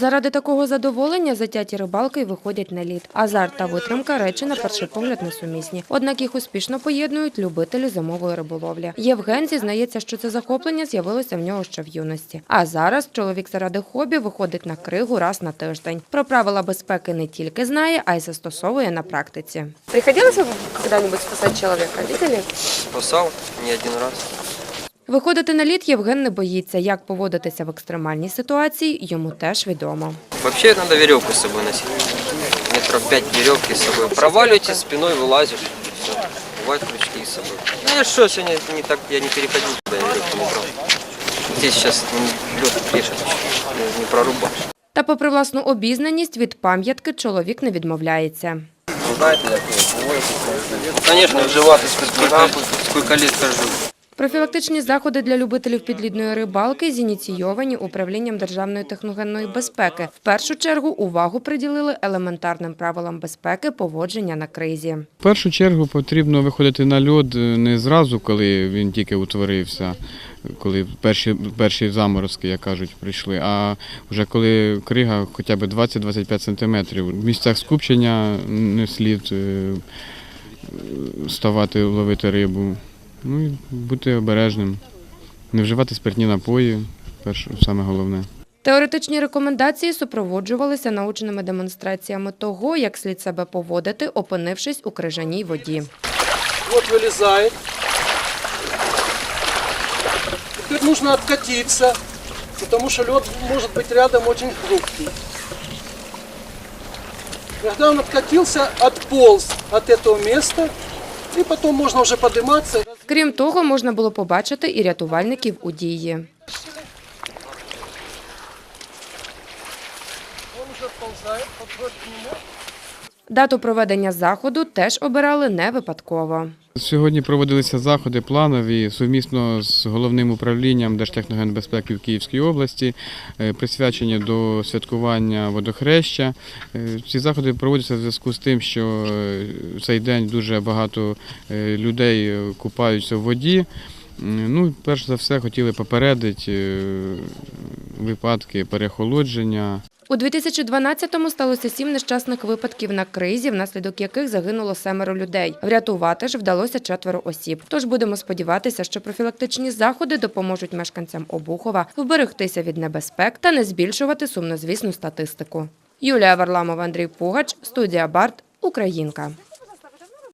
Заради такого задоволення затяті рибалки й виходять на лід. Азарт та витримка речі на перший погляд несумісні. Однак їх успішно поєднують любителі зимової риболовлі. Євген зізнається, що це захоплення з'явилося в нього ще в юності. А зараз чоловік заради хобі виходить на кригу раз на тиждень. Про правила безпеки не тільки знає, а й застосовує на практиці. Приходилось вам когда-нибудь спасать человека? Видели? Спасал не один раз. Виходити на лід Євген не боїться. Як поводитися в екстремальній ситуації, йому теж відомо. Вообще надо веревку с собой носить. Метров пять веревки с собой. Проваливаете, спиной вылазишь. Все. Бывают крючки с собой. Ну я что, сегодня не так, я не переходил туда, я веревку не брал. Здесь сейчас лед пишет, не прорубаешь. Та, попри власну обізнаність, від пам'ятки чоловік не відмовляється. Знаете, я Конечно, вживаться сколько, сколько лет хожу. Профілактичні заходи для любителів підлідної рибалки зініційовані управлінням державної техногенної безпеки. В першу чергу увагу приділили елементарним правилам безпеки поводження на кризі. В першу чергу потрібно виходити на льод е, не зразу, коли він тільки утворився, коли перші, перші заморозки, як кажуть, прийшли, а вже коли крига хоча б 20-25 сантиметрів. В місцях скупчення не слід е, ставати ловити рибу. Ну і бути обережним, не вживати спиртні напої, перше, саме головне. Теоретичні рекомендації супроводжувалися научними демонстраціями того, як слід себе поводити, опинившись у крижаній воді. Вот вылезает. Теперь нужно откатиться, потому что лед может быть рядом очень хрупкий. Когда он откатился, отполз от этого места, и потом можно уже подниматься. Крім того, можна було побачити і рятувальників у дії. Он уже отползает, подходит к нему. Дату проведення заходу теж обирали не випадково. Сьогодні проводилися заходи планові сумісно з головним управлінням Держтехногенбезпеки в Київській області, е, присвячені до святкування водохреща. Е, Ці заходи проводяться в зв'язку з тим, що е, в цей день дуже багато людей купаються в воді. Ну, перш за все, хотіли попередити випадки перехолодження. У 2012-му сталося сім нещасних випадків на кризі, внаслідок яких загинуло семеро людей. Врятувати ж вдалося четверо осіб. Тож будемо сподіватися, що профілактичні заходи допоможуть мешканцям Обухова вберегтися від небезпек та не збільшувати сумнозвісну статистику. Юлія Варламова, Андрій Пугач, студія Барт, Українка.